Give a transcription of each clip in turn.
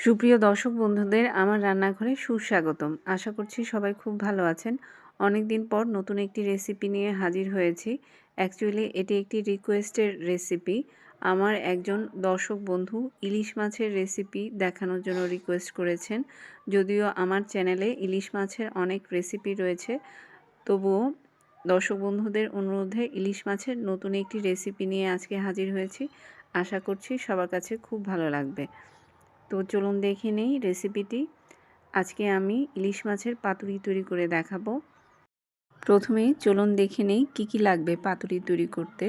সুপ্রিয় দর্শক বন্ধুদের, আমার রান্নাঘরে সুস্বাগতম। আশা করছি সবাই খুব ভালো আছেন। অনেক দিন পর নতুন একটি রেসিপি নিয়ে হাজির হয়েছি। অ্যাকচুয়ালি এটি একটি রিকোয়েস্টের রেসিপি আমার একজন দর্শক বন্ধু ইলিশ মাছের রেসিপি দেখানোর জন্য রিকোয়েস্ট করেছেন। যদিও আমার চ্যানেলে ইলিশ মাছের অনেক রেসিপি রয়েছে। তবুও দর্শক বন্ধুদের অনুরোধে ইলিশ মাছের নতুন একটি রেসিপি নিয়ে আজকে হাজির হয়েছি। আশা করছি সবার কাছে খুব ভালো লাগবে। তো চলুন দেখে নেই রেসিপিটি আজকে আমি ইলিশ মাছের পাতুরি তৈরি করে দেখাবো। প্রথমে চলুন দেখে নেই কী কী লাগবে পাতুরি তৈরি করতে।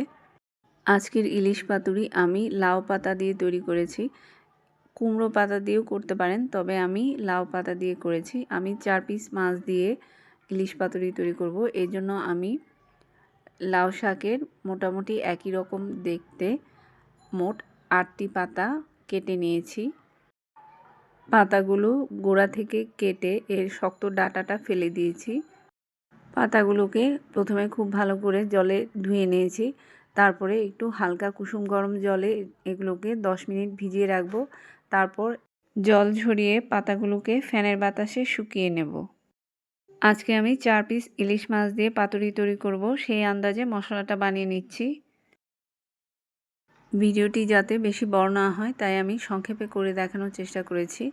আজকের ইলিশ পাতুরি আমি লাউ পাতা দিয়ে তৈরি করেছি। কুমড়ো পাতা দিয়েও করতে পারেন, তবে আমি লাউ পাতা দিয়ে করেছি। আমি চার পিস মাছ দিয়ে ইলিশ পাতুরি তৈরি করব। এই জন্য আমি লাউ শাকের মোটামুটি একই রকম দেখতে মোট আটটি পাতা কেটে নিয়েছি। পাতাগুলো গোড়া থেকে কেটে এর শক্ত ডাটাটা ফেলে দিয়েছি। পাতাগুলোকে প্রথমে খুব ভালো করে জলে ধুয়ে নিয়েছি। তারপরে একটু হালকা কুসুম গরম জলে এগুলোকে 10 মিনিট ভিজিয়ে রাখব। তারপর জল ঝরিয়ে পাতাগুলোকে ফ্যানের বাতাসে শুকিয়ে নেব। আজকে আমি চার পিস ইলিশ মাছ দিয়ে পাতুরি তৈরি করব। সেই আন্দাজে মশলাটা বানিয়ে নিচ্ছি। ভিডিওটি যাতে বেশি বড় না হয়, তাই আমি সংক্ষেপে করে দেখানোর চেষ্টা করেছি।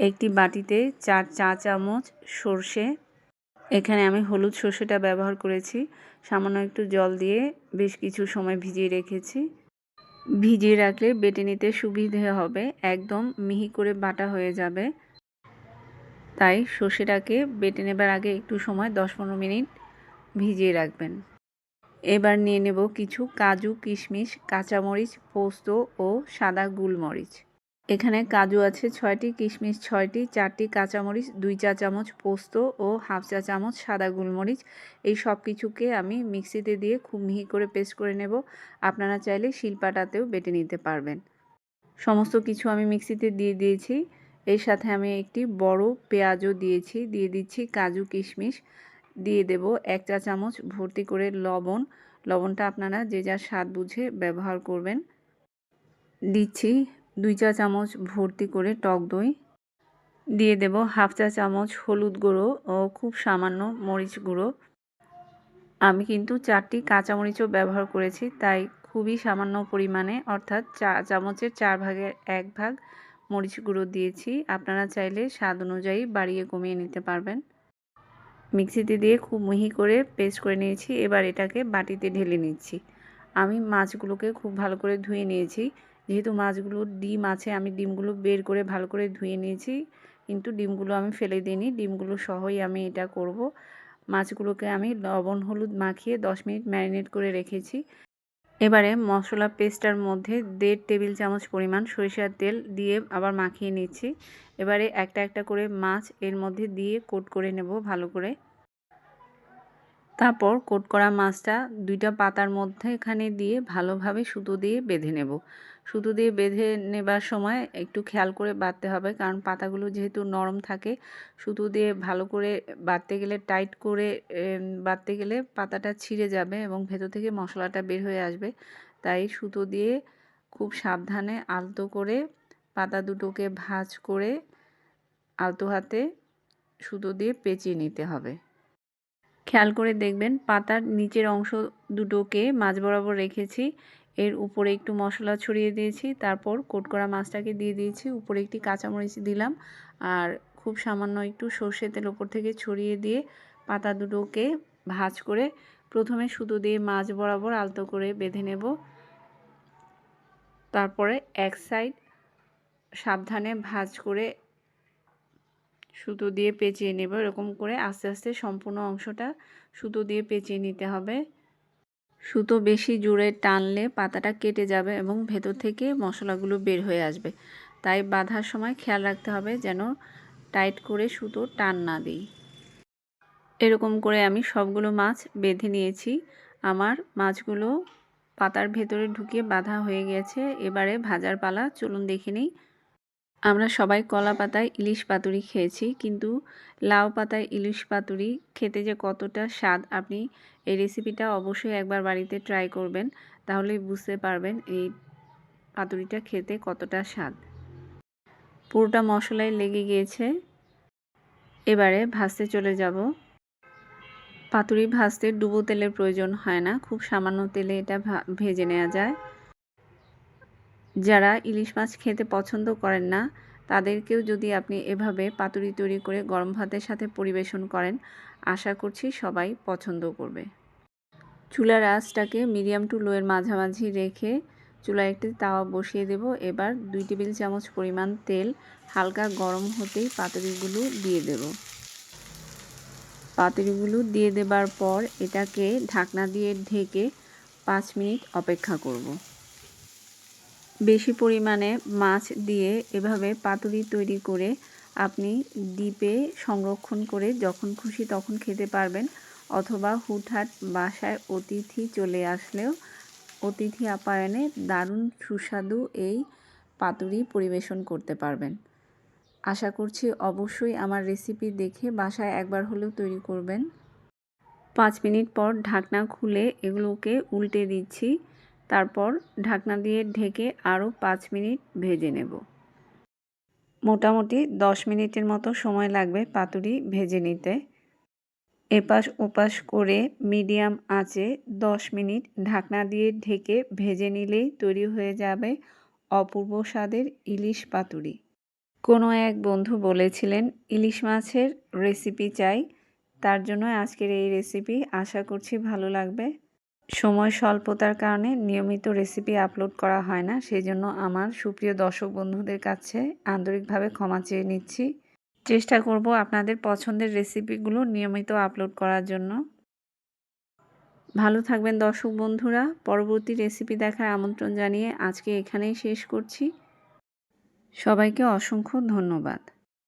একটি বাটিতে চার চা চামচ সর্ষে, এখানে আমি হলুদ সর্ষেটা ব্যবহার করেছি। সামান্য একটু জল দিয়ে বেশ কিছু সময় ভিজিয়ে রেখেছি। ভিজিয়ে রাখলে বেটে নিতে সুবিধে হবে, একদম মিহি করে বাটা হয়ে যাবে। তাই সর্ষেটাকে বেটে নেবার আগে একটু সময়, দশ পনেরো মিনিট ভিজিয়ে রাখবেন। এবার নিয়ে নেব কিছু কাজু, কিশমিশ, কাঁচামরিচ, পোস্ত ও সাদা গুলমরিচ। এখানে কাজু আছে ছয়টি, কিশমিশ ছয়টি, চারটি কাঁচামরিচ, দুই চা চামচ পোস্ত ও হাফ চা চামচ সাদা গোলমরিচ। এই সব কিছুকে আমি মিক্সিতে দিয়ে খুব মিহি করে পেস্ট করে নেব। আপনারা চাইলে শিলপাটাতেও বেটে নিতে পারবেন। সমস্ত কিছু আমি মিক্সিতে দিয়ে দিয়েছি। এর সাথে আমি একটি বড় পেঁয়াজও দিয়েছি। দিয়ে দিচ্ছি কাজু, কিশমিশ। দিয়ে দেব এক চা চামচ ভর্তি করে লবণ। লবণটা আপনারা যে যার স্বাদ বুঝে ব্যবহার করবেন। দিচ্ছি দুই চা চামচ ভর্তি করে টক দই। দিয়ে দেব হাফ চা চামচ হলুদ গুঁড়ো ও খুব সামান্য মরিচ গুঁড়ো। আমি কিন্তু চারটি কাঁচামরিচও ব্যবহার করেছি, তাই খুবই সামান্য পরিমাণে, অর্থাৎ চা চামচের চার ভাগের এক ভাগ মরিচ গুঁড়ো দিয়েছি। আপনারা চাইলে স্বাদ অনুযায়ী বাড়িয়ে কমিয়ে নিতে পারবেন। মিক্সিতে দিয়ে খুব মিহি করে পেস্ট করে নিয়েছি। এবার এটাকে বাটিতে ঢেলে নিচ্ছি। আমি মাছগুলোকে খুব ভালো করে ধুয়ে নিয়েছি। যেহেতু মাছগুলো ডিম আছে, আমি ডিমগুলো বের করে ভালো করে ধুয়ে নিয়েছি। কিন্তু ডিমগুলো আমি ফেলে দিইনি। ডিমগুলো সহই আমি এটা করব। মাছগুলোকে আমি লবণ, হলুদ মাখিয়ে 10 মিনিট ম্যারিনেট করে রেখেছি। এবারে মশলা পেস্টার মধ্যে দেড় টেবিল চামচ পরিমাণ সরিষার তেল দিয়ে আবার মাখিয়ে নিচ্ছি। এবারে একটা একটা করে মাছ এর মধ্যে দিয়ে কোট করে নেব ভালো করে। তারপর কোট করা মাছটা দুইটা পাতার মধ্যে এখানে দিয়ে ভালোভাবে সুতো দিয়ে বেঁধে নেব। সুতো দিয়ে বেঁধে নেবার সময় একটু খেয়াল করে বাঁধতে হবে। কারণ পাতাগুলো যেহেতু নরম থাকে সুতো দিয়ে ভালো করে বাঁধতে গেলে, টাইট করে বাঁধতে গেলে পাতাটা ছিঁড়ে যাবে এবং ভেতর থেকে মশলাটা বের হয়ে আসবে। তাই সুতো দিয়ে খুব সাবধানে আলতো করে পাতা দুটোকে ভাঁজ করে আলতো হাতে সুতো দিয়ে পেঁচিয়ে নিতে হবে। খেয়াল করে দেখবেন, পাতার নিচের অংশ দুটোকে মাঝ বরাবর রেখেছি। এর উপরে একটু মশলা ছড়িয়ে দিয়েছি, তারপর কোট করা মাছটাকে দিয়ে দিয়েছি, উপরে একটি কাঁচামরিচ দিলাম, আর খুব সামান্য একটু সর্ষে তেল ওপর থেকে ছড়িয়ে দিয়ে পাতা দুটোকে ভাজ করে প্রথমে সুতো দিয়ে মাছ বরাবর আলতো করে বেঁধে নেব। তারপরে এক সাইড সাবধানে ভাজ করে সুতো দিয়ে পেঁচিয়ে নেব, এরকম করে আস্তে আস্তে সম্পূর্ণ অংশটা সুতো দিয়ে পেঁচিয়ে নিতে হবে। সুতো বেশি জুড়ে টানলে পাতাটা কেটে যাবে এবং ভেতর থেকে মশলাগুলো বের হয়ে আসবে। তাই বাঁধার সময় খেয়াল রাখতে হবে যেন টাইট করে সুতো টান না দিই। এরকম করে আমি সবগুলো মাছ বেঁধে নিয়েছি। আমার মাছগুলো পাতার ভেতরে ঢুকিয়ে বাঁধা হয়ে গেছে। এবারে ভাজার পালা, চলুন দেখে নিই। আমরা সবাই কলা পাতায় ইলিশ পাতুরি খেয়েছি, কিন্তু লাউ পাতায় ইলিশ পাতুরি খেতে যে কতটা স্বাদ আপনি এই রেসিপিটা অবশ্যই একবার বাড়িতে ট্রাই করবেন তাহলেই বুঝতে পারবেন এই পাতুরিটা খেতে কতটা স্বাদ। পুরোটা মশলায় লেগে গিয়েছে। এবারে ভাজতে চলে যাব। পাতুরি ভাজতে ডুবো তেলের প্রয়োজন হয় না, খুব সামান্য তেলে এটা ভেজে নেওয়া যায়। যারা ইলিশ মাছ খেতে পছন্দ করেন না, তাদেরকেও যদি আপনি এভাবে পাতুরি তৈরি করে গরম ভাতের সাথে পরিবেশন করেন, আশা করছি সবাই পছন্দ করবে। চুলার আঁচটাকে মিডিয়াম টু লোয়ের মাঝামাঝি রেখে চুলায় একটি তাওয়া বসিয়ে দেব। এবার দুই টেবিল চামচ পরিমাণ তেল হালকা গরম হতেই পাতুরিগুলো দিয়ে দেব। পাতুরিগুলো দিয়ে দেবার পর এটাকে ঢাকনা দিয়ে ঢেকে পাঁচ মিনিট অপেক্ষা করব। বেশি পরিমাণে মাছ দিয়ে এভাবে পাতুরি তৈরি করে আপনি ডিপে সংরক্ষণ করে যখন খুশি তখন খেতে পারবেন অথবা হুটহাট বাসায় অতিথি চলে আসলেও অতিথি আপ্যায়নে দারুণ সুস্বাদু এই পাতুরি পরিবেশন করতে পারবেন। আশা করছি অবশ্যই আমার রেসিপি দেখে বাসায় একবার হলেও তৈরি করবেন। পাঁচ মিনিট পর ঢাকনা খুলে এগুলোকে উল্টে দিচ্ছি। তারপর ঢাকনা দিয়ে ঢেকে আরও পাঁচ মিনিট ভেজে নেব। মোটামুটি দশ মিনিটের মতো সময় লাগবে পাতুরি ভেজে নিতে। এপাশ ওপাশ করে মিডিয়াম আঁচে দশ মিনিট ঢাকনা দিয়ে ঢেকে ভেজে নিলেই তৈরি হয়ে যাবে অপূর্ব স্বাদের ইলিশ পাতুরি। কোনো এক বন্ধু বলেছিলেন, ইলিশ মাছের রেসিপি চাই, তার জন্য আজকের এই রেসিপি আশা করছি ভালো লাগবে। সময় স্বল্পতার কারণে নিয়মিত রেসিপি আপলোড করা হয় না। সেই জন্য আমার সুপ্রিয় দর্শক বন্ধুদের কাছে আন্তরিকভাবে ক্ষমা চেয়ে নিচ্ছি। চেষ্টা করব আপনাদের পছন্দের রেসিপিগুলো নিয়মিত আপলোড করার জন্য। ভালো থাকবেন দর্শক বন্ধুরা। পরবর্তী রেসিপি দেখার আমন্ত্রণ জানিয়ে আজকে এখানেই শেষ করছি। সবাইকে অসংখ্য ধন্যবাদ।